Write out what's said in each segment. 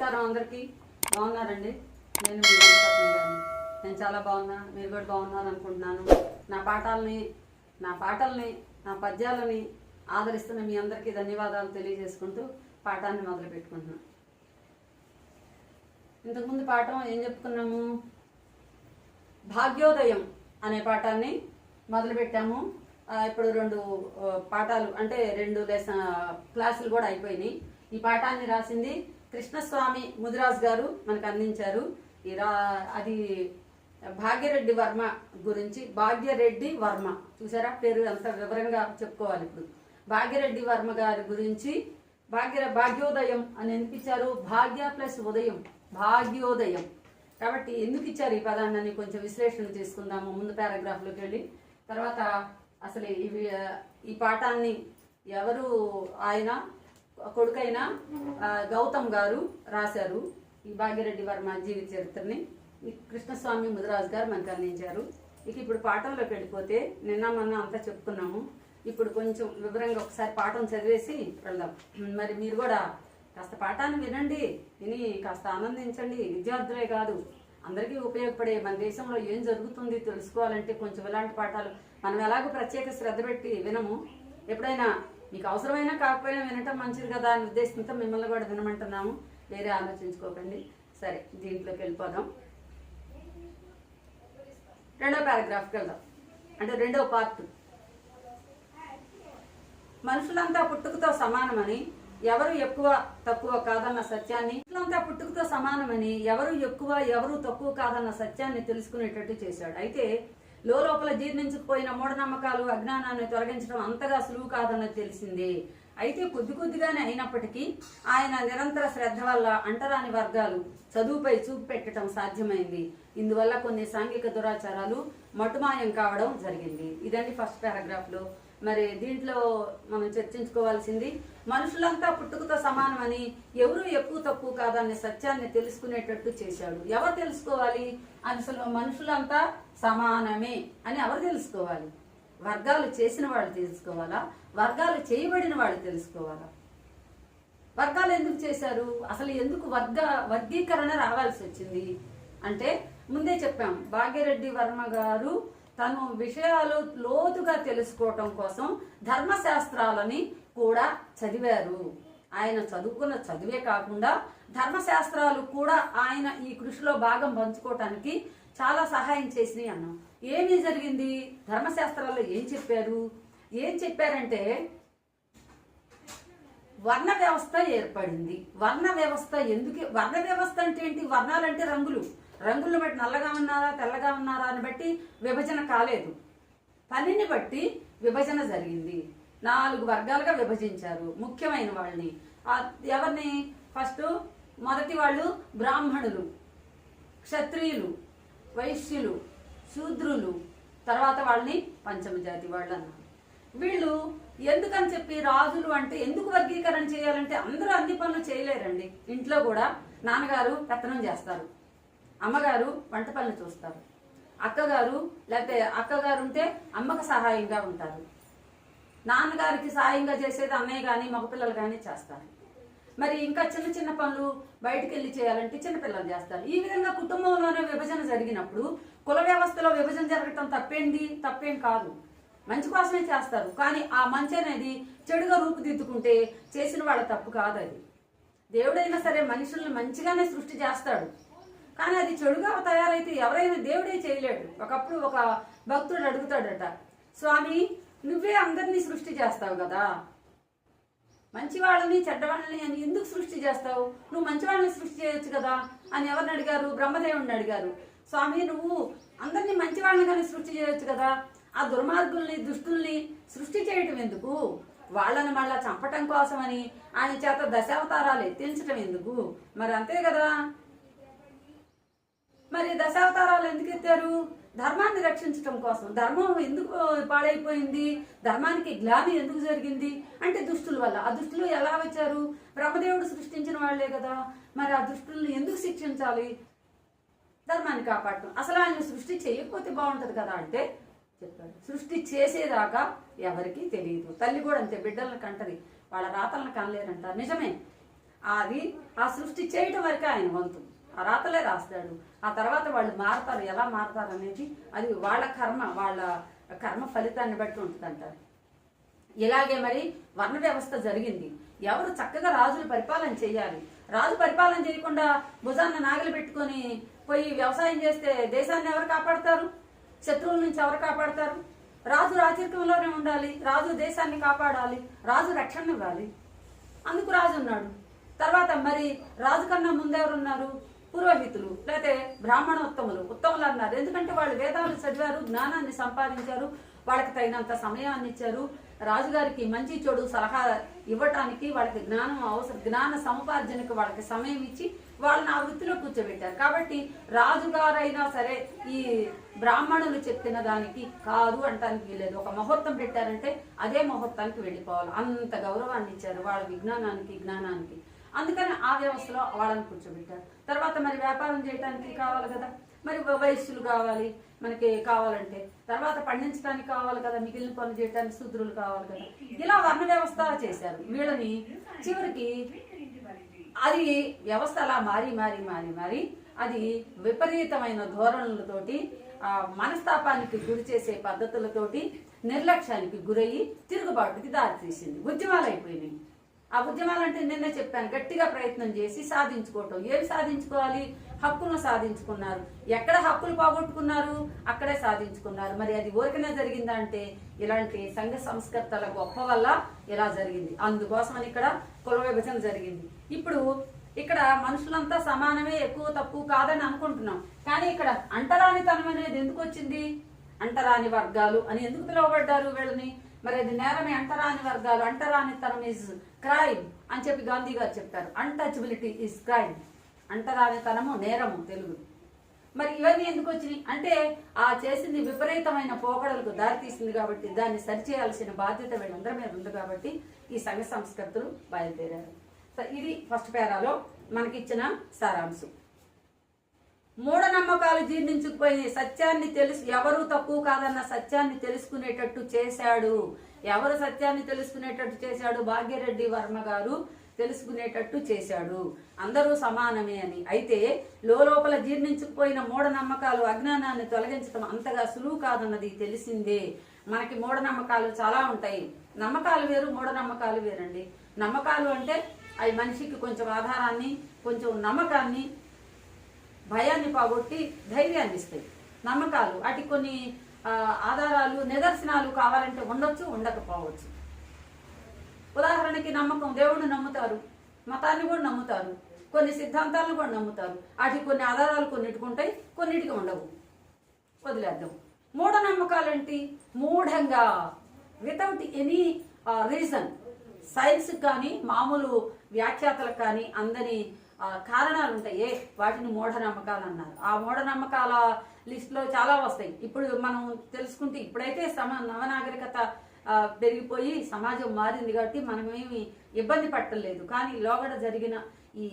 నమస్కారం అందరికీ. బాగున్నారండి? నేను మీ గారిని. నేను చాలా బాగున్నా మీరు కూడా బాగున్నారు అనుకుంటున్నాను. నా పాఠాలని నా పాటల్ని నా పద్యాలని ఆదరిస్తున్న మీ అందరికీ ధన్యవాదాలు తెలియజేసుకుంటూ పాఠాన్ని మొదలు పెట్టుకుంటున్నాను ఇంతకుముందు పాఠం ఏం చెప్పుకున్నాము? భాగ్యోదయం అనే పాఠాన్ని మొదలుపెట్టాము. ఇప్పుడు రెండు పాఠాలు అంటే రెండు లెసన్ క్లాసులు కూడా అయిపోయినాయి. ఈ పాఠాన్ని రాసింది కృష్ణస్వామి ముదిరాజ్ గారు మనకు అందించారు. ఈ అది భాగ్యరెడ్డి వర్మ గురించి భాగ్యరెడ్డి వర్మ. చూసారా? పేరు అంత వివరంగా చెప్పుకోవాలి ఇప్పుడు. భాగ్యరెడ్డి వర్మ గారి గురించి భాగ్య భాగ్యోదయం అని ఎందుకు ఇచ్చారు భాగ్య ప్లస్ ఉదయం. భాగ్యోదయం. కాబట్టి ఎందుకు ఇచ్చారు ఈ పదాన్ని? కొంచెం విశ్లేషణ చేసుకుందాము. ముందు పారాగ్రాఫ్లోకి వెళ్ళి. తర్వాత అసలు ఇవి ఈ పాఠాన్ని ఎవరు ఆయన కొడుకైన గౌతమ్ గారు రాశారు. ఈ భాగ్యరెడ్డి వర్మ జీవిత చరిత్రని. ఈ కృష్ణస్వామి ముదిరాజు గారు మనకు అందించారు. ఇక ఇప్పుడు పాఠంలోకి వెళ్ళిపోతే నిన్న మొన్న అంతా చెప్పుకున్నాము ఇప్పుడు కొంచెం వివరంగా ఒకసారి పాఠం చదివేసి వెళ్దాం. మరి మీరు కూడా కాస్త పాఠాన్ని వినండి విని కాస్త ఆనందించండి. విద్యార్థులే కాదు అందరికీ ఉపయోగపడే మన దేశంలో ఏం జరుగుతుంది తెలుసుకోవాలంటే కొంచెం ఇలాంటి పాఠాలు మనం ఎలాగో ప్రత్యేక శ్రద్ధ పెట్టి వినము. ఎప్పుడైనా మీకు అవసరమైనా కాకపోయినా వినటం మంచిది కదా అని ఉద్దేశంతో మిమ్మల్ని కూడా వినమంటున్నాము. వేరే ఆలోచించుకోకండి. సరే దీంట్లోకి వెళ్ళిపోదాం. రెండో పారాగ్రాఫ్కి వెళ్దాం. అంటే రెండో పార్ట్. మనుషులంతా పుట్టుకతో సమానమని ఎవరు ఎక్కువ తక్కువ కాదన్న సత్యాన్ని మనుషులంతా పుట్టుకతో సమానమని ఎవరు ఎక్కువ ఎవరు తక్కువ కాదన్న సత్యాన్ని తెలుసుకునేటట్టు చేశాడు. అయితే లోపల జీర్ణించుకుపోయిన మూఢనమ్మకాలు అజ్ఞానాన్ని తొలగించడం అంతగా సులువు కాదన్నది తెలిసింది. అయితే కొద్ది కొద్దిగానే అయినప్పటికీ ఆయన నిరంతర శ్రద్ధ వల్ల అంటరాని వర్గాలు చదువుపై చూపు పెట్టడం సాధ్యమైంది. ఇందువల్ల కొన్ని సాంఘిక దురాచారాలు మటుమాయం కావడం జరిగింది. ఇదండి ఫస్ట్ పారాగ్రాఫ్లో. మరి దీంట్లో మనం చర్చించుకోవాల్సింది మనుషులంతా పుట్టుకతో సమానమని ఎవరు ఎక్కువ తక్కువ కాదనే సత్యాన్ని తెలుసుకునేటట్టు చేశాడు. ఎవరు తెలుసుకోవాలి? అసలు మనుషులంతా సమానమే అని ఎవరు తెలుసుకోవాలి? వర్గాలు చేసిన వాళ్ళు తెలుసుకోవాలా? వర్గాలు చేయబడిన వాళ్ళు తెలుసుకోవాలా? వర్గాలు ఎందుకు చేశారు? అసలు ఎందుకు వర్గ వర్గీకరణ రావాల్సి వచ్చింది? అంటే ముందే చెప్పాం భాగ్యరెడ్డి వర్మ గారు తను విషయాలు లోతుగా తెలుసుకోవటం కోసం ధర్మశాస్త్రాలని కూడా చదివారు. ఆయన చదువుకున్న చదివే కాకుండా ధర్మశాస్త్రాలు కూడా ఆయన ఈ కృషిలో భాగం పంచుకోవటానికి చాలా సహాయం చేసినాయి అన్నాం. ఏమి జరిగింది? ధర్మశాస్త్రాల్లో ఏం చెప్పారు? ఏం చెప్పారంటే వర్ణ వ్యవస్థ ఏర్పడింది. వర్ణ వ్యవస్థ ఎందుకు వర్ణ వ్యవస్థ అంటే ఏంటి? వర్ణాలంటే రంగులు. రంగులను బట్టి నల్లగా ఉన్నారా తెల్లగా ఉన్నారా అని బట్టి విభజన కాలేదు. పనిని బట్టి విభజన జరిగింది. నాలుగు వర్గాలుగా విభజించారు. ముఖ్యమైన వాళ్ళని. ఎవరిని? ఫస్ట్ మొదటి వాళ్ళు బ్రాహ్మణులు క్షత్రియులు వైశ్యులు శూద్రులు. తర్వాత వాళ్ళని పంచమ జాతి వాళ్ళు అన్నారు వీళ్ళు ఎందుకని చెప్పి రాజులు అంటే ఎందుకు వర్గీకరణ చేయాలంటే అందరూ అన్ని పనులు చేయలేరండి. ఇంట్లో కూడా నాన్నగారు పెత్తనం చేస్తారు. అమ్మగారు వంట పనులు చూస్తారు. అక్కగారు లేకపోతే అక్కగారు ఉంటే అమ్మకు సహాయంగా ఉంటారు. నాన్నగారికి సహాయంగా చేసేది అన్నయ్య కానీ మగపిల్లలు కానీ చేస్తారు. మరి ఇంకా చిన్న చిన్న పనులు బయటికి వెళ్ళి చేయాలంటే చిన్నపిల్లలు చేస్తారు. ఈ విధంగా కుటుంబంలోనే విభజన జరిగినప్పుడు కుల వ్యవస్థలో విభజన జరగటం తప్పేంటి తప్పేం కాదు. మంచి కోసమే చేస్తారు. కానీ ఆ మంచి అనేది చెడుగా రూపుదిద్దుకుంటే చేసిన వాళ్ళ తప్పు కాదు అది. దేవుడైనా సరే మనుషుల్ని మంచిగానే సృష్టి చేస్తాడు. కానీ అది చెడుగా తయారైతే ఎవరైనా దేవుడే చేయలేడు. ఒకప్పుడు ఒక భక్తుడు అడుగుతాడట స్వామి నువ్వే అందరినీ సృష్టి చేస్తావు కదా. మంచి వాళ్ళని చెడ్డవాళ్ళని అని ఎందుకు సృష్టి చేస్తావు? నువ్వు మంచి వాళ్ళని సృష్టి చేయొచ్చు కదా? అని ఎవరిని అడిగారు? బ్రహ్మదేవుడిని అడిగారు. స్వామి నువ్వు అందరినీ మంచి వాళ్ళని కానీ సృష్టి చేయొచ్చు కదా. ఆ దుర్మార్గుల్ని దుష్టుల్ని సృష్టి చేయటం ఎందుకు? వాళ్ళని మళ్ళా చంపటం కోసమని ఆయన చేత దశావతారాలు ఎత్తించటం ఎందుకు? మరి అంతే కదా. మరి దశావతారాలు ఎందుకు ఎత్తారు? ధర్మాన్ని రక్షించటం కోసం. ధర్మం ఎందుకు పాడైపోయింది? ధర్మానికి గ్లాని ఎందుకు జరిగింది? అంటే దుష్టుల వల్ల. ఆ దుష్టులు ఎలా వచ్చారు? బ్రహ్మదేవుడు సృష్టించిన వాళ్ళే కదా. మరి ఆ దుష్టుల్ని ఎందుకు శిక్షించాలి? ధర్మాన్ని కాపాడటం. అసలు ఆయన సృష్టి చేయకపోతే బాగుంటుంది కదా అంటే చెప్పాడు. సృష్టి చేసేదాకా ఎవరికీ తెలియదు. తల్లి కూడా అంతే బిడ్డలను కంటది. వాళ్ళ రాతలను కనలేరంట నిజమే. అది ఆ సృష్టి చేయటం వరకే ఆయన వంతు. రాతలే రాస్తాడు. ఆ తర్వాత వాళ్ళు మారతారు. ఎలా మారతారు అనేది అది వాళ్ళ కర్మ వాళ్ళ కర్మ ఫలితాన్ని బట్టి ఉంటుందంటారు ఇలాగే మరి వర్ణ వ్యవస్థ జరిగింది. ఎవరు చక్కగా రాజులు పరిపాలన చేయాలి. రాజు పరిపాలన చేయకుండా భుజాన్న నాగలి పెట్టుకొని పోయి వ్యవసాయం చేస్తే దేశాన్ని ఎవరు కాపాడతారు? శత్రువుల నుంచి ఎవరు కాపాడతారు? రాజు రాజకీయంలోనే ఉండాలి. రాజు దేశాన్ని కాపాడాలి. రాజు రక్షణ ఇవ్వాలి. అందుకు రాజు ఉన్నాడు. తర్వాత మరి రాజు కన్నా ముందెవరున్నారు పురోహితులు లేకపోతే బ్రాహ్మణోత్తములు ఉత్తములు అన్నారు. ఎందుకంటే వాళ్ళు వేదాలు చదివారు జ్ఞానాన్ని సంపాదించారు వాళ్ళకి తగినంత సమయాన్ని ఇచ్చారు. రాజుగారికి మంచి చెడు సలహా ఇవ్వటానికి వాళ్ళకి జ్ఞానం అవసరం జ్ఞాన సముపార్జనకు వాళ్ళకి సమయం ఇచ్చి వాళ్ళని ఆ వృత్తిలో కూర్చోబెట్టారు. కాబట్టి రాజుగారైనా సరే ఈ బ్రాహ్మణులు చెప్పిన దానికి కాదు అంటానికి వీలేదు ఒక ముహూర్తం పెట్టారంటే అదే ముహూర్తానికి వెళ్ళిపోవాలి. అంత గౌరవాన్ని ఇచ్చారు. వాళ్ళ విజ్ఞానానికి జ్ఞానానికి. అందుకని ఆ వ్యవస్థలో వాళ్ళని కూర్చోబెట్టారు. తర్వాత మరి వ్యాపారం చేయడానికి కావాలి కదా. మరి వయస్సులు కావాలి మనకి కావాలంటే. తర్వాత పండించడానికి కావాలి కదా మిగిలిన పనులు చేయడానికి శూద్రులు కావాలి కదా. ఇలా వర్ణ వ్యవస్థ చేశారు. వీళ్ళని చివరికి అది వ్యవస్థ అలా మారి మారి మారి మారి అది విపరీతమైన ధోరణులతోటి ఆ, మనస్తాపానికి గురి చేసే పద్ధతులతోటి నిర్లక్ష్యానికి గురయ్యి తిరుగుబాటుకి దారితీసింది. ఉద్యమాలు అయిపోయినాయి. ఆ ఉద్యమాలు అంటే నిన్నే చెప్పాను గట్టిగా ప్రయత్నం చేసి సాధించుకోవటం. ఏం సాధించుకోవాలి? హక్కులను సాధించుకున్నారు. ఎక్కడ హక్కులు పోగొట్టుకున్నారు? అక్కడే సాధించుకున్నారు. మరి అది ఓరికనే జరిగిందా అంటే ఇలాంటి సంఘ సంస్కర్తల గొప్ప వల్ల ఇలా జరిగింది. అందుకోసమని ఇక్కడ కుల విభజన జరిగింది. ఇప్పుడు ఇక్కడ మనుషులంతా సమానమే ఎక్కువ తక్కువ కాదని అనుకుంటున్నాం. కానీ ఇక్కడ అంటరానితనం అనేది ఎందుకు వచ్చింది? అంటరాని వర్గాలు అని ఎందుకు పిలువబడ్డారు వీళ్ళని? మరి అది నేరమే అంటరాని వర్గాలు. అంటరానితనం ఇస్ క్రైమ్ అని చెప్పి గాంధీ గారు చెప్తారు. అన్టచబిలిటీ ఇస్ క్రైమ్ అంటరానితనము నేరము తెలుగు. మరి ఇవన్నీ ఎందుకు వచ్చినాయి? అంటే ఆ చేసింది విపరీతమైన పోకడలకు దారితీసింది కాబట్టి దాన్ని సరిచేయాల్సిన బాధ్యత వీళ్ళందరి మీద ఉంది కాబట్టి ఈ సంఘ సంస్కృతులు బయలుదేరారు. సో ఇది ఫస్ట్ పేరాలో మనకిచ్చిన సారాంశం. మూఢనమ్మకాలు జీర్ణించుకుపోయి సత్యాన్ని తెలుసు ఎవరు తక్కువ కాదన్న సత్యాన్ని తెలుసుకునేటట్టు చేశాడు. ఎవరు సత్యాన్ని తెలుసుకునేటట్టు చేశాడు? భాగ్యరెడ్డి వర్మ గారు తెలుసుకునేటట్టు చేశాడు. అందరూ సమానమే అని. అయితే లోపల జీర్ణించుకుపోయిన మూఢనమ్మకాలు అజ్ఞానాన్ని తొలగించడం అంతగా సులువు కాదన్నది తెలిసిందే. మనకి మూఢనమ్మకాలు చాలా ఉంటాయి. నమ్మకాలు వేరు మూఢనమ్మకాలు వేరండి. నమ్మకాలు అంటే అవి మనిషికి కొంచెం ఆధారాన్ని కొంచెం నమ్మకాన్ని భయాన్ని పోగొట్టి ధైర్యాన్ని ఇస్తాయి. నమ్మకాలు వాటికి కొన్ని ఆధారాలు నిదర్శనాలు కావాలంటే ఉండొచ్చు ఉండకపోవచ్చు. ఉదాహరణకి నమ్మకం దేవుణ్ణి నమ్ముతారు మతాన్ని కూడా నమ్ముతారు కొన్ని సిద్ధాంతాలను కూడా నమ్ముతారు. వాటికి కొన్ని ఆధారాలు కొన్నిటికి ఉంటాయి కొన్నిటికి ఉండవు. వదిలేద్దాం. మూఢనమ్మకాలేంటి? మూఢంగా. వితౌట్ ఎనీ రీజన్ సైన్స్ కానీ మామూలు వ్యాఖ్యాతలకు కానీ అందని కారణాలు ఉంటాయి. వాటిని మూఢనమ్మకాలు అన్నారు ఆ మూఢనమ్మకాల లిస్టులో చాలా వస్తాయి. ఇప్పుడు మనం తెలుసుకుంటే ఇప్పుడైతే సమ నవనాగరికత పెరిగిపోయి సమాజం మారింది కాబట్టి మనమేమి ఇబ్బంది పట్టలేదు. కానీ లోగడ జరిగిన ఈ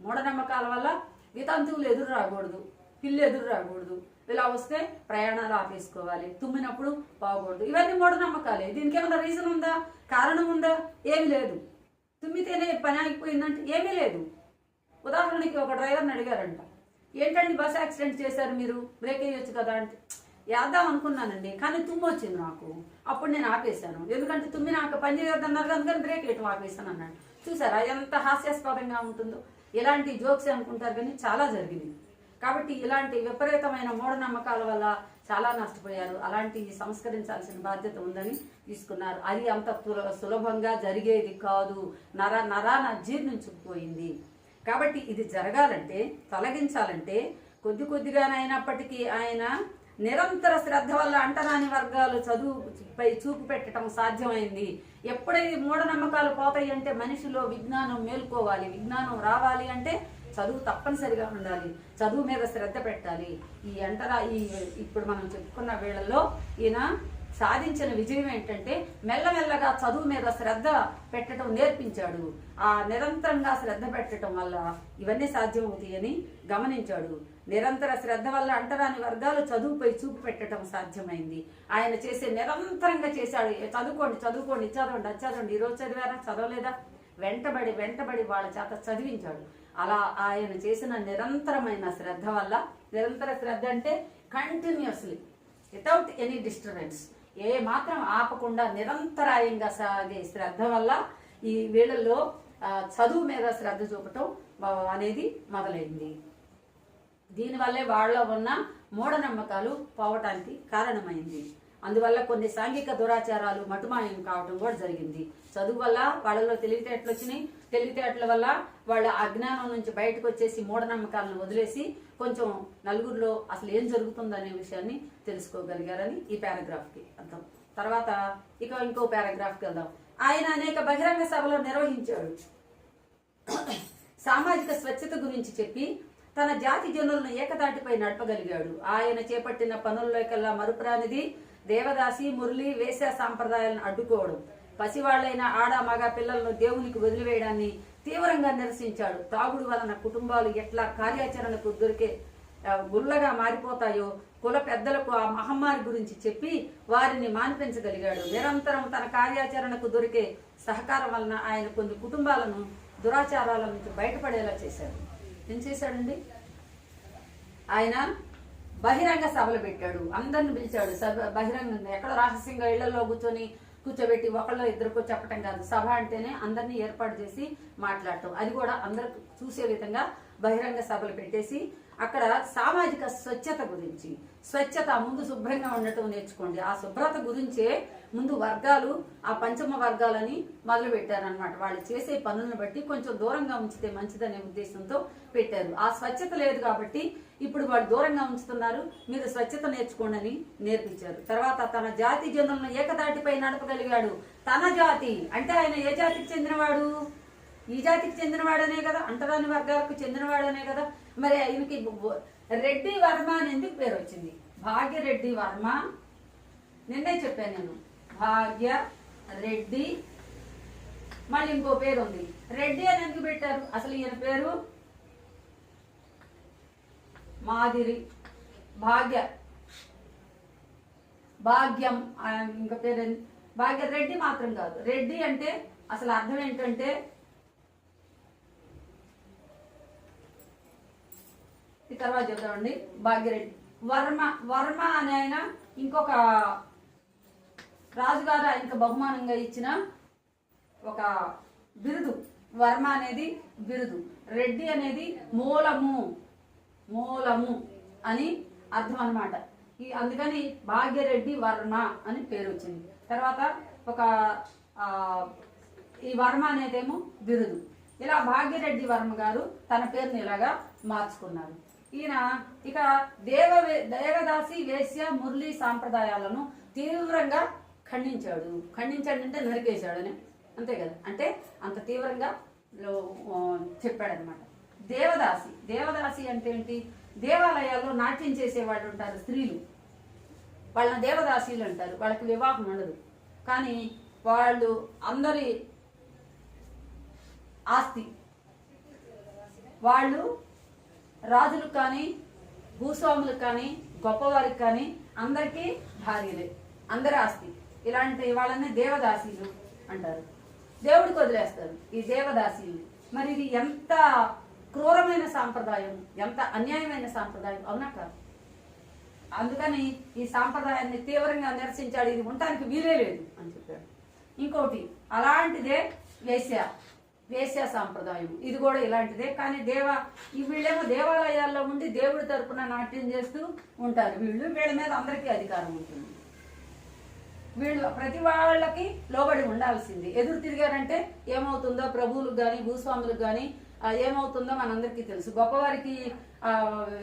మూఢనమ్మకాల వల్ల వితంతువులు ఎదురు రాకూడదు. పిల్లు ఎదురు రాకూడదు. ఇలా వస్తే ప్రయాణాలు ఆపేసుకోవాలి. తుమ్మినప్పుడు బాగూడదు ఇవన్నీ మూఢనమ్మకాలే. దీనికి ఏమైనా రీజన్ ఉందా? కారణం ఉందా? ఏమి లేదు. తుమ్మితేనే పని అయిపోయిందంటే ఏమీ లేదు. ఉదాహరణకి ఒక డ్రైవర్ని అడిగారంట. ఏంటండి బస్ యాక్సిడెంట్ చేశారు మీరు? బ్రేక్ వేయొచ్చు కదా అంటే వేద్దాం అనుకున్నానండి కానీ తుమ్ము వచ్చింది నాకు. అప్పుడు నేను ఆపేశాను. ఎందుకంటే తుమ్మి నాకు పని చేయొద్దన్నారు అందుకని బ్రేక్ వేయటం ఆపేశాను అన్నాడు. చూసారా ఎంత హాస్యాస్పదంగా ఉంటుందో. ఇలాంటి జోక్స్ అనుకుంటారు కానీ చాలా జరిగింది. కాబట్టి ఇలాంటి విపరీతమైన మూఢనమ్మకాల వల్ల చాలా నష్టపోయారు. అలాంటి సంస్కరించాల్సిన బాధ్యత ఉందని తీసుకున్నారు. అది అంత సులభంగా జరిగేది కాదు. నర నరాన జీర్ణించుకుపోయింది. కాబట్టి ఇది జరగాలంటే తొలగించాలంటే కొద్ది కొద్దిగానైనప్పటికీ ఆయన నిరంతర శ్రద్ధ వల్ల అంటరాని వర్గాలు చదువుపై చూపు పెట్టడం సాధ్యమైంది. ఎప్పుడైతే మూఢనమ్మకాలు పోతాయి అంటే మనిషిలో విజ్ఞానం మేల్కోవాలి విజ్ఞానం రావాలి అంటే చదువు తప్పనిసరిగా ఉండాలి చదువు మీద శ్రద్ధ పెట్టాలి. ఈ అంటరా ఈ ఇప్పుడు మనం చెప్పుకున్న వేళల్లో ఈయన సాధించిన విజయం ఏంటంటే మెల్లమెల్లగా చదువు మీద శ్రద్ధ పెట్టడం నేర్పించాడు. ఆ నిరంతరంగా శ్రద్ధ పెట్టడం వల్ల ఇవన్నీ సాధ్యమవుతాయని గమనించాడు. నిరంతర శ్రద్ధ వల్ల అంటరాని వర్గాలు చదువుపై చూపు పెట్టడం సాధ్యమైంది. ఆయన చేసే నిరంతరంగా చేశాడు. చదువుకోండి చదువుకోండి ఇది చదవండి ఈ చదవండి ఈరోజు చదివారా చదవలేదా? వెంటబడి వెంటబడి వాళ్ళ చేత చదివించాడు. అలా ఆయన చేసిన నిరంతరమైన శ్రద్ధ వల్ల నిరంతర శ్రద్ధ అంటే కంటిన్యూస్లీ వితౌట్ ఎనీ డిస్టర్బెన్స్ ఏ మాత్రం ఆపకుండా నిరంతరాయంగా సాగే శ్రద్ధ వల్ల ఈ వీళ్ళల్లో చదువు మీద శ్రద్ధ చూపటం అనేది మొదలైంది. దీనివల్లే వాళ్ళలో ఉన్న మూఢనమ్మకాలు పోవటానికి కారణమైంది. అందువల్ల కొన్ని సాంఘిక దురాచారాలు మటుమాయం కావటం కూడా జరిగింది. చదువు వల్ల వాళ్ళలో తెలివితేటలు వచ్చినాయి. తెలివితేటల వల్ల వాళ్ళ అజ్ఞానం నుంచి బయటకు వచ్చేసి మూఢనమ్మకాలను వదిలేసి కొంచెం నలుగురిలో అసలు ఏం జరుగుతుందనే విషయాన్ని తెలుసుకోగలిగారని ఈ పారాగ్రాఫ్కి అర్థం. తర్వాత ఇక ఇంకో పారాగ్రాఫ్కి వెళ్దాం. ఆయన అనేక బహిరంగ సభలు నిర్వహించాడు. సామాజిక స్వచ్ఛత గురించి చెప్పి తన జాతి జనులను ఏకతాటిపై నడపగలిగాడు. ఆయన చేపట్టిన పనుల్లోకల్లా మరుపురానిది దేవదాసి మురళి వేశ్య సాంప్రదాయాలను అడ్డుకోవడం. పసివాళ్ళైన ఆడ మగ పిల్లలను దేవునికి వదిలివేయడాన్ని తీవ్రంగా నిరసించాడు. తాగుడు వలన కుటుంబాలు ఎట్లా కార్యాచరణకు దొరికే గుల్లగా మారిపోతాయో కుల పెద్దలకు ఆ మహమ్మారి గురించి చెప్పి వారిని మాన్పించగలిగాడు. నిరంతరం తన కార్యాచరణకు దొరికే సహకారం వలన ఆయన కొన్ని కుటుంబాలను దురాచారాల నుంచి బయటపడేలా చేశాడు. ఏం చేశాడండి? ఆయన బహిరంగ సభలు పెట్టాడు. అందరిని పిలిచాడు. సభ బహిరంగ ఎక్కడ రహస్యంగా ఇళ్ళలో కూర్చొని కూర్చోబెట్టి ఒకళ్ళు ఇద్దరికో చెప్పటం కాదు. సభ అంటేనే అందరినీ ఏర్పాటు చేసి మాట్లాడటం. అది కూడా అందరు చూసే విధంగా బహిరంగ సభలు పెట్టేసి అక్కడ సామాజిక స్వచ్ఛత గురించి స్వచ్ఛత ముందు శుభ్రంగా ఉండటం నేర్చుకోండి. ఆ శుభ్రత గురించే ముందు వర్గాలు ఆ పంచమ వర్గాలని మొదలు పెట్టారనమాట వాళ్ళు చేసే పనులను బట్టి కొంచెం దూరంగా ఉంచితే మంచిదనే ఉద్దేశంతో పెట్టారు. ఆ స్వచ్ఛత లేదు కాబట్టి ఇప్పుడు వాళ్ళు దూరంగా ఉంచుతున్నారు. మీరు స్వచ్ఛత నేర్చుకోండి అని నేర్పించారు. తర్వాత తన జాతి జనులను ఏకదాటిపై నడపగలిగాడు. తన జాతి అంటే ఆయన ఏ జాతికి చెందినవాడు? ఈ జాతికి చెందినవాడనే కదా. అంటరాని వర్గాలకు చెందినవాడనే కదా. మరి ఆయనకి రెడ్డి వర్మ అని ఎందుకు పేరు వచ్చింది? భాగ్యరెడ్డి వర్మ. నిన్నే చెప్పాను నేను. భాగ్య రెడ్డి. మళ్ళీ ఇంకో పేరు ఉంది. రెడ్డి అని ఎందుకు పెట్టారు? అసలు ఈయన పేరు? మాదిరి. భాగ్య. భాగ్యం. ఇంకా పేరు భాగ్య రెడ్డి మాత్రం కాదు. రెడ్డి అంటే అసలు అర్థం ఏంటంటే తర్వాత చెప్తామండి. భాగ్యరెడ్డి. వర్మ వర్మ అనే ఆయన ఇంకొక రాజుగారు ఆయనకు బహుమానంగా ఇచ్చిన ఒక బిరుదు. వర్మ అనేది బిరుదు. రెడ్డి అనేది మూలము. మూలము అని అర్థం అన్నమాట. ఈ అందుకని భాగ్యరెడ్డి వర్మ అని పేరు వచ్చింది. తర్వాత ఒక ఈ వర్మ అనేదేమో బిరుదు. ఇలా భాగ్యరెడ్డి వర్మ గారు తన పేరుని ఇలాగా మార్చుకున్నారు. ఈయన ఇక దేవ దేవదాసి వేశ్య మురళి సాంప్రదాయాలను తీవ్రంగా ఖండించాడు. ఖండించాడు అంటే నరికేశాడని అంతే కదా? అంటే అంత తీవ్రంగా చెప్పాడనమాట దేవదాసి. దేవదాసి అంటే ఏంటి? దేవాలయాల్లో నాట్యం చేసేవాడు ఉంటారు స్త్రీలు. వాళ్ళని దేవదాసీలు అంటారు. వాళ్ళకి వివాహం ఉండదు. కానీ వాళ్ళు అందరి ఆస్తి. వాళ్ళు రాజులకు కానీ భూస్వాములకు కానీ గొప్పవారికి కానీ అందరికీ భార్యలే అందరి ఆస్తి. ఇలాంటి వాళ్ళని దేవదాసీలు అంటారు. దేవుడికి వదిలేస్తారు ఈ దేవదాసీలు మరి ఇది ఎంత క్రూరమైన సాంప్రదాయం ఎంత అన్యాయమైన సాంప్రదాయం? అవునా కాదు. అందుకని ఈ సాంప్రదాయాన్ని తీవ్రంగా నిరసించాడు. ఇది ఉండటానికి వీలే లేదు అని చెప్పాడు. ఇంకోటి అలాంటిదే వేశ్య. వేశ్య సాంప్రదాయం. ఇది కూడా ఇలాంటిదే. కానీ దేవ వీళ్ళేమో దేవాలయాల్లో ఉండి దేవుడి తరపున నాట్యం చేస్తూ ఉంటారు. వీళ్ళు వీళ్ళ మీద అందరికీ అధికారం ఉంటుంది. వీళ్ళు ప్రతి వాళ్ళకి లోబడి ఉండాల్సింది. ఎదురు తిరిగారంటే ఏమవుతుందో ప్రభువులకు కానీ భూస్వాములకు కానీ ఏమవుతుందో మనందరికీ తెలుసు. గొప్పవారికి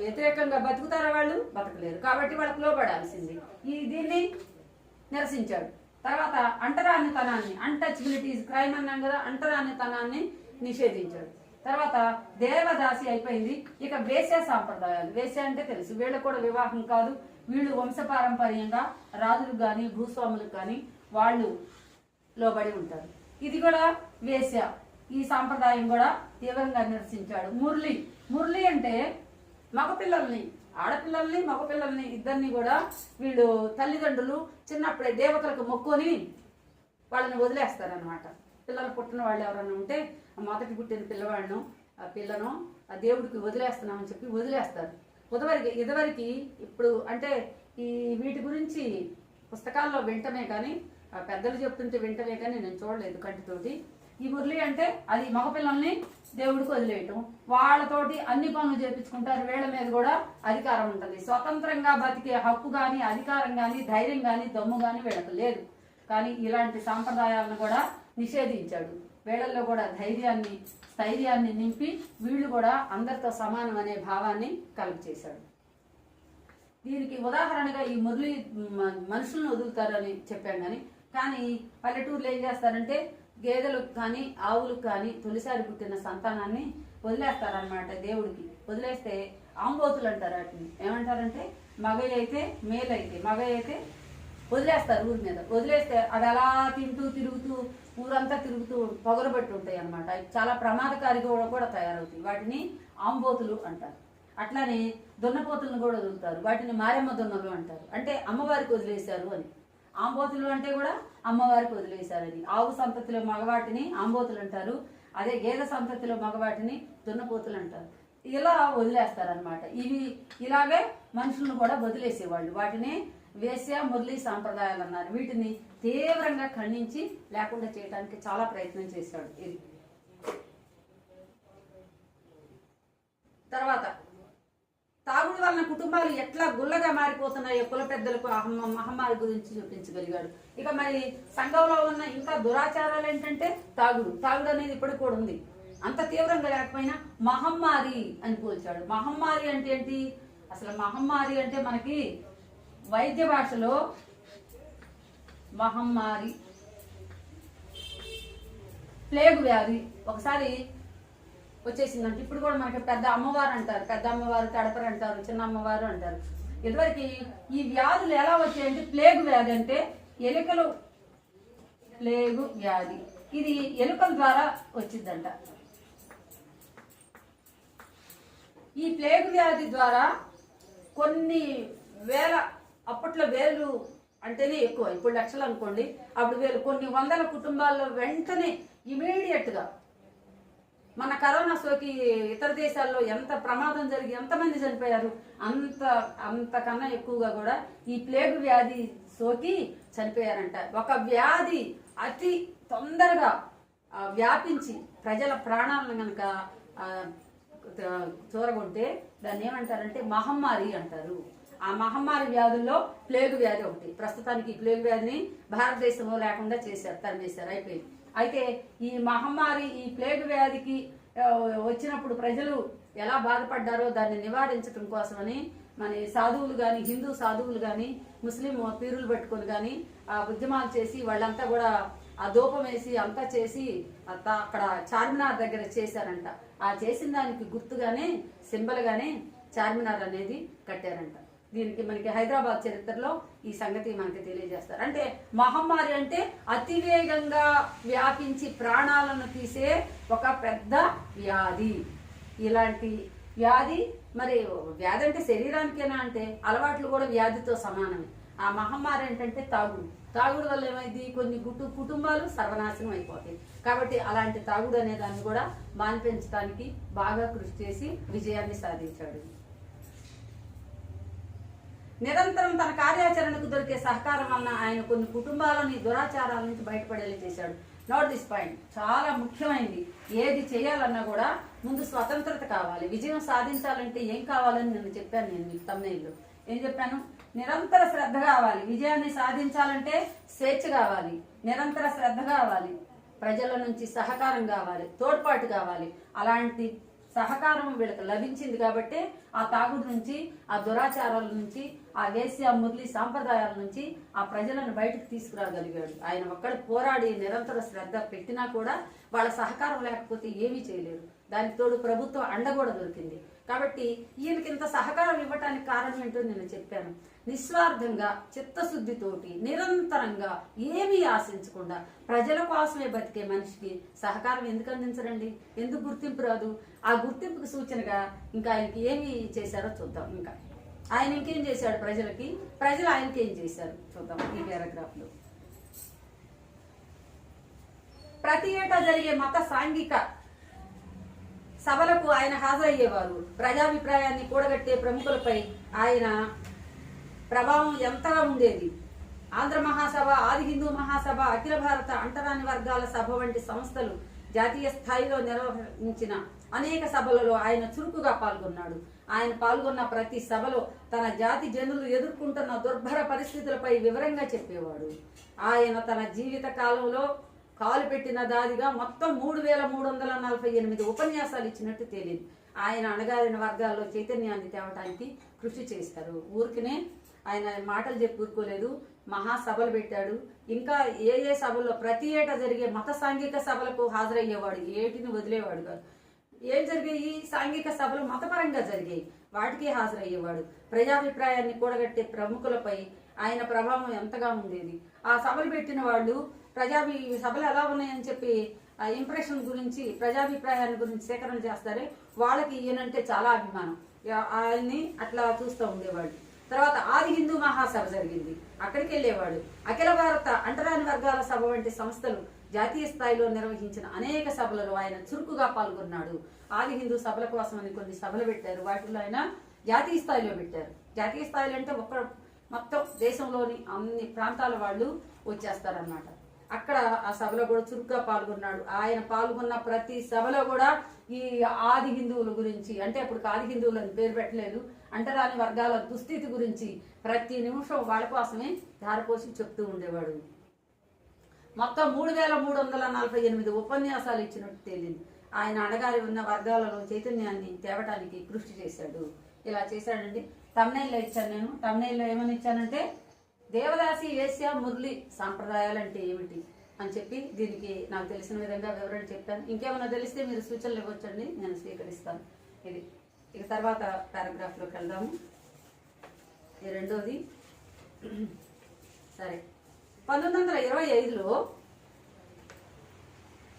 వ్యతిరేకంగా బతుకుతారా వాళ్ళు? బతకలేరు. కాబట్టి వాళ్ళకి లోబడాల్సింది. ఈ దీన్ని నిరసించాడు. తర్వాత అంటరానితనాన్ని అన్టచబిలిటీస్ క్రైమ్ అన్నాం కదా అంటరానితనాన్ని నిషేధించాడు. తర్వాత దేవదాసి అయిపోయింది. ఇక వేశ్య సాంప్రదాయాలు. వేశ్య అంటే తెలుసు. వీళ్ళకు కూడా వివాహం కాదు. వీళ్ళు వంశపారంపర్యంగా రాజులకు కానీ భూస్వాములకు కానీ వాళ్ళు లోబడి ఉంటారు. ఇది కూడా వేశ్య. ఈ సాంప్రదాయం కూడా తీవ్రంగా నిరసించాడు మురళి. మురళి అంటే మగపిల్లల్ని ఆడపిల్లల్ని మగపిల్లల్ని ఇద్దరిని కూడా వీళ్ళు తల్లిదండ్రులు చిన్నప్పుడే దేవతలకు మొక్కుని వాళ్ళని వదిలేస్తారనమాట పిల్లలు పుట్టిన వాళ్ళు ఎవరైనా ఉంటే ఆ మొదటి పుట్టిన పిల్లవాళ్ళను ఆ పిల్లను ఆ దేవుడికి వదిలేస్తున్నామని చెప్పి వదిలేస్తారు. ఉదవరికి ఇదివరకు ఇప్పుడు అంటే ఈ వీటి గురించి పుస్తకాల్లో వింటమే కానీ పెద్దలు చెప్తుంటే వింటమే కానీ నేను చూడలేదు కంటితోటి. ఈ మురళి అంటే అది మగపిల్లల్ని దేవుడికి వదిలేయటం. వాళ్ళతోటి అన్ని పనులు చేపించుకుంటారు. వీళ్ళ మీద కూడా అధికారం ఉంటుంది. స్వతంత్రంగా బతికే హక్కు కానీ అధికారం కానీ ధైర్యం కానీ దమ్ము కానీ వీళ్ళకి లేదు. కానీ ఇలాంటి సాంప్రదాయాలను కూడా నిషేధించాడు. వీళ్ళల్లో కూడా ధైర్యాన్ని స్థైర్యాన్ని నింపి వీళ్ళు కూడా అందరితో సమానం అనే భావాన్ని కలుగు చేశాడు దీనికి ఉదాహరణగా ఈ మురళి మ- మనుషులను వదులుతారని చెప్పాను కానీ కానీ పల్లెటూరులో ఏం చేస్తారంటే గేదెలకు కానీ ఆవులకు కానీ తొలిసారి పుట్టిన సంతానాన్ని వదిలేస్తారనమాట దేవుడికి. వదిలేస్తే ఆంబోతులు అంటారు వాటిని. ఏమంటారంటే మగ అయితే మేలు అయితే అయితే వదిలేస్తారు ఊరి మీద. వదిలేస్తే అది అలా తింటూ తిరుగుతూ ఊరంతా తిరుగుతూ పొగరబెట్టి ఉంటాయి అనమాట చాలా ప్రమాదకారిగా కూడా- కూడా తయారవుతాయి. వాటిని ఆంబోతులు అంటారు. అట్లానే దున్నపోతులను కూడా వదులుతారు. వాటిని మారెమ్మ దున్నలు అంటారు. అంటే అమ్మవారికి వదిలేశారు అని. ఆంబోతులు అంటే కూడా అమ్మవారికి వదిలేశారని. ఆవు సంతతిలో మగవాటిని ఆంబోతులు అంటారు. అదే గేదె సంతతిలో మగవాటిని దున్నపోతులు అంటారు. ఇలా వదిలేస్తారనమాట ఇవి ఇలాగే మనుషులను కూడా వదిలేసేవాళ్ళు. వాటిని వేశ్య మురళి సాంప్రదాయాలు అన్నారు. వీటిని తీవ్రంగా ఖండించి లేకుండా చేయడానికి చాలా ప్రయత్నం చేశాడు ఇది. తర్వాత తాగుడు వలన కుటుంబాలు ఎట్లా గుల్లగా మారిపోతున్నాయో కుల పెద్దలకు మహమ్మారి గురించి చూపించగలిగాడు. ఇక మరి సంఘంలో ఉన్న ఇంకా దురాచారాలు ఏంటంటే తాగుడు. తాగుడు అనేది ఇప్పటికి కూడా ఉంది. అంత తీవ్రంగా లేకపోయినా మహమ్మారి అని పోల్చాడు. మహమ్మారి అంటే ఏంటి? అసలు మహమ్మారి అంటే మనకి వైద్య భాషలో మహమ్మారి ప్లేగు వ్యాధి. ఒకసారి వచ్చేసిందంటే ఇప్పుడు కూడా మనకి పెద్ద అమ్మవారు అంటారు పెద్ద అమ్మవారు తడపరు అంటారు చిన్న అమ్మవారు అంటారు. ఇదివరకు ఈ వ్యాధులు ఎలా వచ్చాయంటే ప్లేగు వ్యాధి అంటే ఎలుకలు ప్లేగు వ్యాధి. ఇది ఎలుకల ద్వారా వచ్చిందంట. ఈ ప్లేగు వ్యాధి ద్వారా కొన్ని వేల అప్పట్లో వేలు అంటేనే ఎక్కువ ఇప్పుడు లక్షలు అనుకోండి. అప్పుడు వేలు కొన్ని వందల కుటుంబాల్లో వెంటనే ఇమీడియట్గా మన కరోనా సోకి ఇతర దేశాల్లో ఎంత ప్రమాదం జరిగి ఎంతమంది చనిపోయారు అంత అంతకన్నా ఎక్కువగా కూడా ఈ ప్లేగు వ్యాధి సోకి చనిపోయారంట. ఒక వ్యాధి అతి తొందరగా వ్యాపించి ప్రజల ప్రాణాలను కనుక చూరగొంటే దాన్ని ఏమంటారంటే మహమ్మారి అంటారు. ఆ మహమ్మారి వ్యాధుల్లో ప్లేగు వ్యాధి ఒకటి. ప్రస్తుతానికి ఈ ప్లేగు వ్యాధిని భారతదేశంలో లేకుండా చేశారు తరిమేశారు అయిపోయింది. అయితే ఈ మహమ్మారి ఈ ప్లేగు వ్యాధికి వచ్చినప్పుడు ప్రజలు ఎలా బాధపడ్డారో దాన్ని నివారించడం కోసమని మన సాధువులు కానీ హిందూ సాధువులు కానీ ముస్లిం పీరులు పెట్టుకొని కానీ ఆ ఉద్యమాలు చేసి వాళ్ళంతా కూడా ఆ దూపం వేసి అంతా చేసి అంతా అక్కడ చార్మినార్ దగ్గర చేశారంట. ఆ చేసిన దానికి గుర్తుగానే సింబల్గానే చార్మినార్ అనేది కట్టారంట. దీనికి మనకి హైదరాబాద్ చరిత్రలో ఈ సంగతి మనకి తెలియజేస్తారు. అంటే మహమ్మారి అంటే అతివేగంగా వ్యాపించి ప్రాణాలను తీసే ఒక పెద్ద వ్యాధి. ఇలాంటి వ్యాధి మరి వ్యాధి అంటే శరీరానికేనా అంటే అలవాట్లు కూడా వ్యాధితో సమానమే. ఆ మహమ్మారి ఏంటంటే తాగుడు. తాగుడు వల్ల ఏమైంది? కొన్ని గుట్టు కుటుంబాలు సర్వనాశనం అయిపోతాయి. కాబట్టి అలాంటి తాగుడు అనే దాన్ని కూడా మాన్పించడానికి బాగా కృషి చేసి విజయాన్ని సాధించాడు. నిరంతరం తన కార్యాచరణకు దొరికే సహకారం వలన ఆయన కొన్ని కుటుంబాలని దురాచారాల నుంచి బయటపడేలా చేశాడు. నోట్ దిస్ పాయింట్ చాలా ముఖ్యమైనది ఏది చేయాలన్నా కూడా ముందు స్వతంత్రత కావాలి. విజయం సాధించాలంటే ఏం కావాలని నేను చెప్పాను నేను మీకు తమ్నేళ్ళు ఏం చెప్పాను? నిరంతర శ్రద్ధ కావాలి. విజయాన్ని సాధించాలంటే స్వేచ్ఛ కావాలి. నిరంతర శ్రద్ధ కావాలి. ప్రజల నుంచి సహకారం కావాలి. తోడ్పాటు కావాలి. అలాంటి సహకారం వీళ్ళకి లభించింది కాబట్టి ఆ తాగుడు నుంచి ఆ దురాచారాల నుంచి ఆ వేశ్య మురళి సాంప్రదాయాల నుంచి ఆ ప్రజలను బయటకు తీసుకురాగలిగాడు. ఆయన ఒక్కడ పోరాడి నిరంతర శ్రద్ధ పెట్టినా కూడా వాళ్ళ సహకారం లేకపోతే ఏమీ చేయలేరు. దానికి తోడు ప్రభుత్వం అండ కూడా దొరికింది. కాబట్టి ఈయనకి ఇంత సహకారం ఇవ్వటానికి కారణం ఏంటో నేను చెప్పాను. నిస్వార్థంగా చిత్తశుద్ధితోటి నిరంతరంగా ఏమీ ఆశించకుండా ప్రజల కోసమే బతికే మనిషికి సహకారం ఎందుకు అందించరండి? ఎందుకు గుర్తింపు రాదు? ఆ గుర్తింపుకు సూచనగా ఇంకా ఆయనకి ఏమి చేశారో చూద్దాం ఇంకా. ఆయన ఇంకేం చేశాడు ప్రజలకి? ప్రజలు ఆయనకి ఏం చేశారు? చూద్దాం ఈ పారాగ్రాఫ్లో ప్రతి ఏటా జరిగే మత సాంఘిక సభలకు ఆయన హాజరయ్యేవారు. ప్రజాభిప్రాయాన్ని కూడగట్టే ప్రముఖులపై ఆయన ప్రభావం ఎంతగా ఉండేది? ఆంధ్ర మహాసభ ఆది హిందూ మహాసభ అఖిల భారత అంటరాని వర్గాల సభ వంటి సంస్థలు జాతీయ స్థాయిలో నిర్వహించిన అనేక సభలలో ఆయన చురుకుగా పాల్గొన్నాడు. ఆయన పాల్గొన్న ప్రతి సభలో తన జాతి జనులు ఎదుర్కొంటున్న దుర్భర పరిస్థితులపై వివరంగా చెప్పేవాడు. ఆయన తన జీవిత కాలంలో కాలు పెట్టిన దాదిగా మొత్తం మూడు వేల మూడు వందల నలభై ఎనిమిది ఉపన్యాసాలు ఇచ్చినట్టు తేలింది. ఆయన అణగారిన వర్గాల్లో చైతన్యాన్ని తేవటానికి కృషి చేశారు ఊరికినే ఆయన మాటలు చెప్పి ఊరుకోలేదు. మహాసభలు పెట్టాడు. ఇంకా ఏ ఏ సభల్లో ప్రతి ఏటా జరిగే మత సాంఘిక సభలకు హాజరయ్యేవాడు. ఏటిని వదిలేవాడు కాదు. ఏం జరిగాయి? సాంఘిక సభలు మతపరంగా జరిగాయి. వాటికి హాజరయ్యేవాడు. ప్రజాభిప్రాయాన్ని కూడగట్టే ప్రముఖులపై ఆయన ప్రభావం ఎంతగా ఉండేది? ఆ సభలు పెట్టిన వాళ్ళు ప్రజాభి సభలు ఎలా ఉన్నాయని చెప్పి ఆ ఇంప్రెషన్ గురించి ప్రజాభిప్రాయాన్ని గురించి సేకరణ చేస్తారే? వాళ్ళకి ఈయనంటే చాలా అభిమానం. ఆయన్ని అట్లా చూస్తూ ఉండేవాడు. తర్వాత ఆది హిందూ మహాసభ జరిగింది. అక్కడికి వెళ్ళేవాడు. అఖిల భారత అంటరాని వర్గాల సభ వంటి సంస్థలు జాతీయ స్థాయిలో నిర్వహించిన అనేక సభలలో ఆయన చురుకుగా పాల్గొన్నాడు. ఆది హిందూ సభల కోసం అని కొన్ని సభలు పెట్టారు. వాటిలో ఆయన జాతీయ స్థాయిలో పెట్టారు. జాతీయ స్థాయిలో అంటే ఒక్క మొత్తం దేశంలోని అన్ని ప్రాంతాల వాళ్ళు వచ్చేస్తారన్నమాట. అక్కడ ఆ సభలో కూడా చురుగ్గా పాల్గొన్నాడు. ఆయన పాల్గొన్న ప్రతి సభలో కూడా ఈ ఆది హిందువుల గురించి అంటే అప్పుడు ఆది హిందువులు అని పేరు పెట్టలేదు అంటరాని వర్గాల దుస్థితి గురించి ప్రతి నిమిషం వాళ్ళ కోసమే ధారపోసి చెప్తూ ఉండేవాడు. మొత్తం మూడు వేల మూడు వందల నలభై ఎనిమిది ఉపన్యాసాలు ఇచ్చినట్టు తేలింది. ఆయన అడగారి ఉన్న వర్గాలలో చైతన్యాన్ని తేవటానికి కృషి చేశాడు. ఇలా చేశాడండి. తమిళలో ఇచ్చాను నేను. తమిళలో ఏమని ఇచ్చానంటే దేవదాసి వేశ్య మురళి సాంప్రదాయాలు అంటే ఏమిటి అని చెప్పి దీనికి నాకు తెలిసిన విధంగా వివరణ చెప్పాను. ఇంకేమైనా తెలిస్తే మీరు సూచనలు ఇవ్వచ్చండి నేను స్వీకరిస్తాను. ఇది ఇక తర్వాత పారాగ్రాఫ్లోకి వెళ్దాము. ఈ రెండోది సరే. పంతొమ్మిది వందల ఇరవై ఐదులో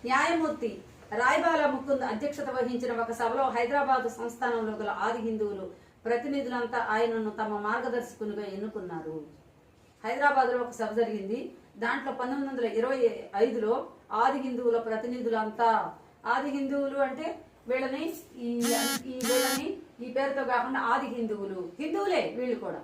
న్యాయమూర్తి రాయబాల ముకుంద్ అధ్యక్షత వహించిన ఒక సభలో హైదరాబాద్ సంస్థానంలో గల ఆది హిందువులు ప్రతినిధులంతా ఆయనను తమ మార్గదర్శకునిగా ఎన్నుకున్నారు. హైదరాబాద్లో ఒక సభ జరిగింది. దాంట్లో పంతొమ్మిది వందల ఇరవై ఐదులో ఆది హిందువుల ప్రతినిధులంతా ఆది హిందువులు అంటే వీళ్ళని ఈ ఈ వీళ్ళని ఈ పేరుతో కాకుండా ఆది హిందువులు. హిందువులే వీళ్ళు కూడా.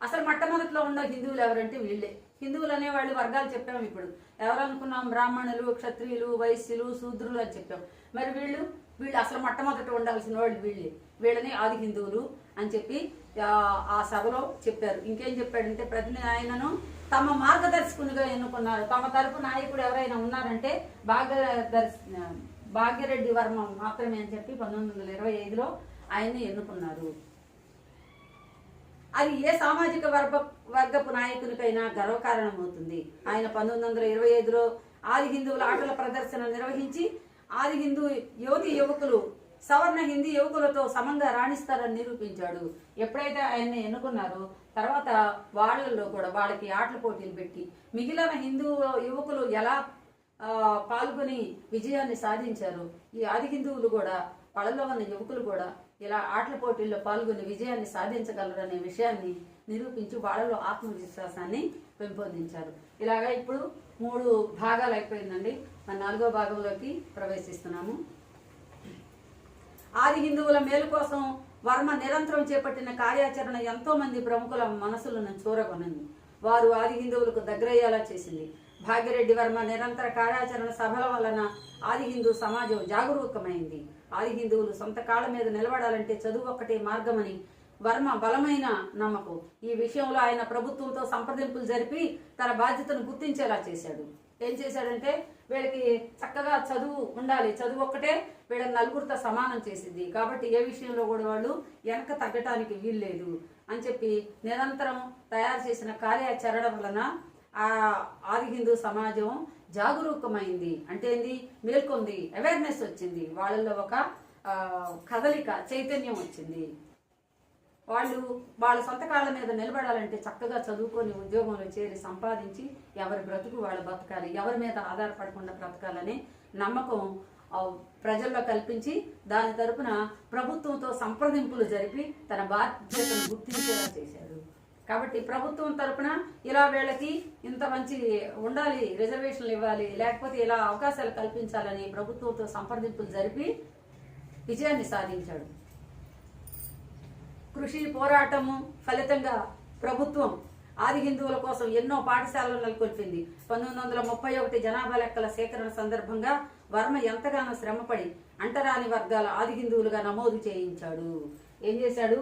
అసలు మొట్టమొదటిలో ఉన్న హిందువులు ఎవరంటే వీళ్ళే. హిందువులు అనే వాళ్ళు వర్గాలు చెప్పాము ఇప్పుడు. ఎవరనుకున్నాం? బ్రాహ్మణులు క్షత్రియులు వైశ్యులు శూద్రులు అని చెప్పాం. మరి వీళ్ళు వీళ్ళు అసలు మొట్టమొదట ఉండాల్సిన వాళ్ళు వీళ్ళే. వీళ్ళని ఆది హిందువులు అని చెప్పి ఆ, ఆ సభలో చెప్పారు. ఇంకేం చెప్పాడంటే ప్రతి ఆయనను తమ మార్గదర్శకునిగా ఎన్నుకున్నారు. తమ తరపు నాయకుడు ఎవరైనా ఉన్నారంటే భాగ్యదర్శ భాగ్యరెడ్డి వర్మ మాత్రమే అని చెప్పి పంతొమ్మిది వందల ఇరవై ఐదులో ఆయన్ని ఎన్నుకున్నారు. అది ఏ సామాజిక వర్గ వర్గపు నాయకునికైనా గర్వకారణమవుతుంది. ఆయన పంతొమ్మిది వందల ఇరవై ఐదులో ఆది హిందువుల ఆటల ప్రదర్శన నిర్వహించి ఆది హిందూ యువతి యువకులు సవర్ణ హిందీ యువకులతో సమంగా రాణిస్తారని నిరూపించాడు. ఎప్పుడైతే ఆయన్ని ఎన్నుకున్నారో తర్వాత వాళ్ళల్లో కూడా వాళ్ళకి ఆటల పోటీలు పెట్టి మిగిలిన హిందూ యువకులు ఎలా పాల్గొని విజయాన్ని సాధించారు ఈ ఆది హిందువులు కూడా వాళ్ళలో ఉన్న యువకులు కూడా ఇలా ఆటల పోటీల్లో పాల్గొని విజయాన్ని సాధించగలరనే విషయాన్ని నిరూపించి వాళ్ళలో ఆత్మవిశ్వాసాన్ని పెంపొందించారు. ఇలాగా ఇప్పుడు మూడు భాగాలు అయిపోయిందండి. మన నాలుగో భాగంలోకి ప్రవేశిస్తున్నాము. ఆది హిందువుల మేలు కోసం వర్మ నిరంతరం చేపట్టిన కార్యాచరణ ఎంతో మంది ప్రముఖుల మనసులను చూరగొనింది. వారు ఆది హిందువులకు దగ్గరయ్యేలా చేసింది. భాగ్యరెడ్డి వర్మ నిరంతర కార్యాచరణ సభల వలన ఆది హిందూ సమాజం జాగరూకమైంది. ఆది హిందువులు సొంత కాళ్ళ మీద నిలబడాలంటే చదువు ఒక్కటే మార్గమని వర్మ బలమైన నమ్మకం. ఈ విషయంలో ఆయన ప్రభుత్వంతో సంప్రదింపులు జరిపి తన బాధ్యతను గుర్తించేలా చేశాడు. ఏం చేశాడంటే వీళ్ళకి చక్కగా చదువు ఉండాలి. చదువు ఒక్కటే వీళ్ళని నలుగురితో సమానం చేసింది. కాబట్టి ఏ విషయంలో కూడా వాళ్ళు వెనక తగ్గటానికి వీల్లేదు అని చెప్పి నిరంతరం తయారు చేసిన కార్యాచరణ వలన ఆ ఆది హిందూ సమాజం జాగరూకమైంది. అంటే ఏంది? మేల్కొంది. అవేర్నెస్ వచ్చింది. వాళ్ళల్లో ఒక కదలిక చైతన్యం వచ్చింది. వాళ్ళు వాళ్ళ సొంత కాళ్ళ మీద నిలబడాలంటే చక్కగా చదువుకొని ఉద్యోగంలో చేరి సంపాదించి ఎవరి బ్రతుకు వాళ్ళు బ్రతకాలి ఎవరి మీద ఆధారపడకుండా బ్రతకాలనే నమ్మకం ప్రజల్లో కల్పించి దాని తరపున ప్రభుత్వంతో సంప్రదింపులు జరిపి తన బాధ్యతను గుర్తించేలా చేశాడు కాబట్టి ప్రభుత్వం తరపున ఇలా వీళ్ళకి ఇంత మంచి ఉండాలి రిజర్వేషన్లు ఇవ్వాలి లేకపోతే ఇలా అవకాశాలు కల్పించాలని ప్రభుత్వంతో సంప్రదింపులు జరిపి విజయాన్ని సాధించాడు. కృషి పోరాటము ఫలితంగా ప్రభుత్వం ఆది హిందువుల కోసం ఎన్నో పాఠశాలలు నెలకొల్పింది. పంతొమ్మిది వందల ముప్పై ఒకటి జనాభా లెక్కల సేకరణ సందర్భంగా వర్మ ఎంతగానో శ్రమపడి అంటరాని వర్గాల ఆది హిందువులుగా నమోదు చేయించాడు. ఏం చేశాడు?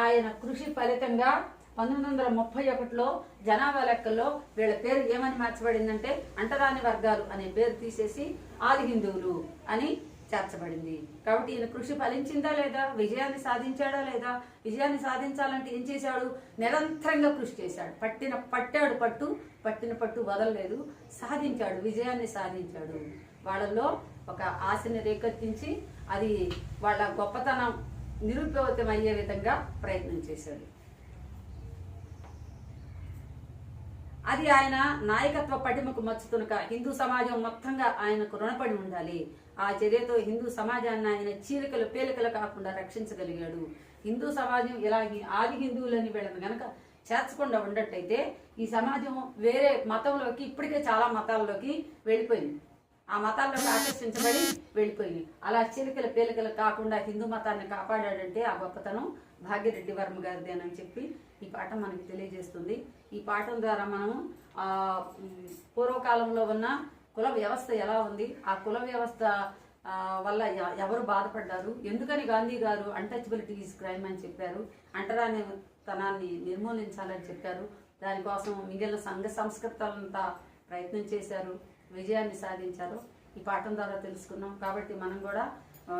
ఆయన కృషి ఫలితంగా పంతొమ్మిది వందల ముప్పై ఒకటిలో జనాభా లెక్కల్లో వీళ్ళ పేరు ఏమని మార్చబడిందంటే అంటరాని వర్గాలు అనే పేరు తీసేసి ఆది హిందువులు అని చేర్చబడింది. కాబట్టి ఈయన కృషి ఫలించిందా లేదా? విజయాన్ని సాధించాడా లేదా? విజయాన్ని సాధించాలంటే ఏం చేశాడు? నిరంతరంగా కృషి చేశాడు. పట్టిన పట్టాడు పట్టు పట్టిన పట్టు వదలలేదు. సాధించాడు విజయాన్ని సాధించాడు. వాళ్ళల్లో ఒక ఆశని రేకెత్తించి అది వాళ్ళ గొప్పతనం నిరుపయోగం అయ్యే విధంగా ప్రయత్నం చేశాడు. అది ఆయన నాయకత్వ పటిమకు మచ్చుతునక హిందూ సమాజం మొత్తంగా ఆయనకు రుణపడి ఉండాలి. ఆ చర్యతో హిందూ సమాజాన్ని ఆయన చీలికలు పేలికలు కాకుండా రక్షించగలిగాడు. హిందూ సమాజం ఇలా ఆది హిందువులని వీళ్ళని గనక చేర్చకుండా ఉండట్టయితే ఈ సమాజం వేరే మతంలోకి ఇప్పటికే చాలా మతాల్లోకి వెళ్ళిపోయింది. ఆ మతాల్లోకి ఆకర్షించబడి వెళ్ళిపోయింది. అలా చీలికల పేలికలు కాకుండా హిందూ మతాన్ని కాపాడాడంటే ఆ గొప్పతనం భాగ్యరెడ్డి వర్మ గారిదేనని చెప్పి ఈ పాఠం మనకి తెలియజేస్తుంది. ఈ పాఠం ద్వారా మనం పూర్వకాలంలో ఉన్న కుల వ్యవస్థ ఎలా ఉంది? ఆ కుల వ్యవస్థ వల్ల ఎ- ఎవరు బాధపడ్డారు? ఎందుకని గాంధీ గారు అన్టచబిలిటీ ఈజ్ క్రైమ్ అని చెప్పారు? అంటరాని తనాన్ని నిర్మూలించాలని చెప్పారు. దానికోసం మిగిలిన సంఘ సంస్కృతాలంతా ప్రయత్నం చేశారు. విజయాన్ని సాధించారు. ఈ పాఠం ద్వారా తెలుసుకున్నాం. కాబట్టి మనం కూడా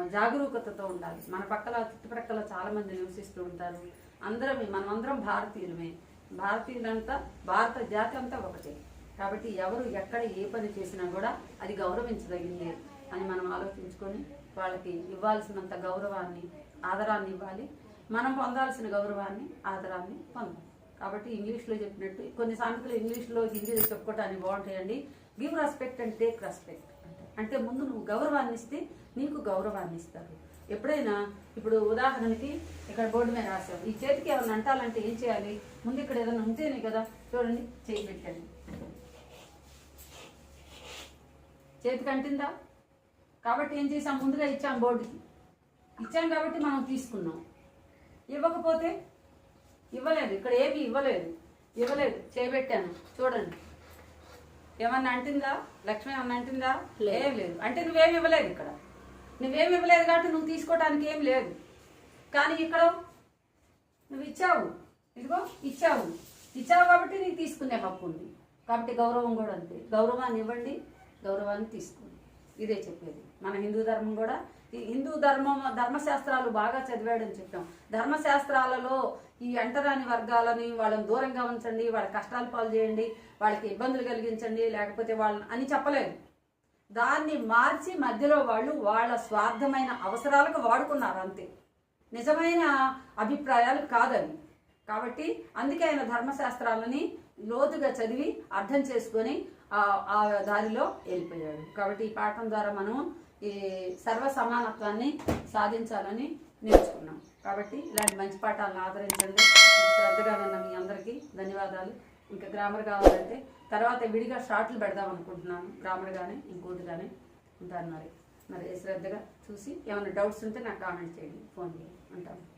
జాగరూకతతో ఉండాలి. మన పక్కల చుట్టుప్రక్కల చాలా మంది నివసిస్తూ ఉంటారు. అందరం మనమందరం భారతీయులమే. భారతీయులంతా భారత జాతి అంతా ఒకటే. కాబట్టి ఎవరు ఎక్కడ ఏ పని చేసినా కూడా అది గౌరవించదగిందే అని మనం ఆలోచించుకొని వాళ్ళకి ఇవ్వాల్సినంత గౌరవాన్ని ఆదరాన్ని ఇవ్వాలి. మనం పొందాల్సిన గౌరవాన్ని ఆదరాన్ని పొందాలి. కాబట్టి ఇంగ్లీష్లో చెప్పినట్టు కొన్ని సామెతలు ఇంగ్లీష్లో హిందీలో చెప్పుకోవటానికి బాగుంటాయండి. Give respect and take respect అంటే ముందు నువ్వు గౌరవాన్ని ఇస్తే నీకు గౌరవాన్ని ఇస్తారు. ఎప్పుడైనా ఇప్పుడు ఉదాహరణకి ఇక్కడ బోర్డు మీద రాశారు. ఈ చేతికి ఏమైనా అంటాలంటే ఏం చేయాలి? ముందు ఇక్కడ ఏదైనా ఉంటేనే కదా చూడండి చేయి పెట్టండి. చేతికి అంటిందా కాబట్టి ఏం చేసాం ముందుగా ఇచ్చాం బోర్డుకి. ఇచ్చాం కాబట్టి మనం తీసుకున్నాం. ఇవ్వకపోతే ఇవ్వలేదు. ఇక్కడ ఏమీ ఇవ్వలేదు. ఇవ్వలేదు. చేయబెట్టాను చూడండి. ఏమన్నా అంటిందా? లక్ష్మి ఏమన్నా అంటిందా? ఏం లేదు. అంటే నువ్వేమి ఇవ్వలేదు ఇక్కడ. నువ్వేమి ఇవ్వలేదు కాబట్టి నువ్వు తీసుకోవడానికి ఏం లేదు. కానీ ఇక్కడ నువ్వు ఇచ్చావు. ఇదిగో ఇచ్చావు. ఇచ్చావు కాబట్టి నీకు తీసుకునే హక్కు ఉంది. కాబట్టి గౌరవం కూడా అంతే. గౌరవాన్ని ఇవ్వండి. గౌరవాన్ని తీసుకుంది. ఇదే చెప్పేది. మన హిందూ ధర్మం కూడా ఈ హిందూ ధర్మం ధర్మశాస్త్రాలు బాగా చదివాడని చెప్పాం. ధర్మశాస్త్రాలలో ఈ అంటరాని వర్గాలని వాళ్ళని దూరంగా ఉంచండి వాళ్ళ కష్టాలు పాలు చేయండి వాళ్ళకి ఇబ్బందులు కలిగించండి లేకపోతే వాళ్ళని అని చెప్పలేదు. దాన్ని మార్చి మధ్యలో వాళ్ళు వాళ్ళ స్వార్థమైన అవసరాలకు వాడుకున్నారు అంతే. నిజమైన అభిప్రాయాలు కాదని. కాబట్టి అందుకే ఆయన ధర్మశాస్త్రాలని లోతుగా చదివి అర్థం చేసుకొని ఆ దారిలో వెళ్ళిపోయాడు. కాబట్టి ఈ పాఠం ద్వారా మనం ఈ సర్వ సమానత్వాన్ని సాధించాలని నేర్చుకున్నాం. కాబట్టి ఇలాంటి మంచి పాఠాలను ఆదరించండి. శ్రద్ధగా విన్న మీ అందరికీ ధన్యవాదాలు. ఇంకా గ్రామర్ కావాలంటే తర్వాత విడిగా షార్ట్లు పెడదాం అనుకుంటున్నాను. గ్రామర్ కానీ ఇంకోటి కానీ ఉంటాను మరి. మరి శ్రద్ధగా చూసి ఏమైనా డౌట్స్ ఉంటే నాకు కామెంట్ చేయండి. ఫోన్ చేయండి. ఉంటాను.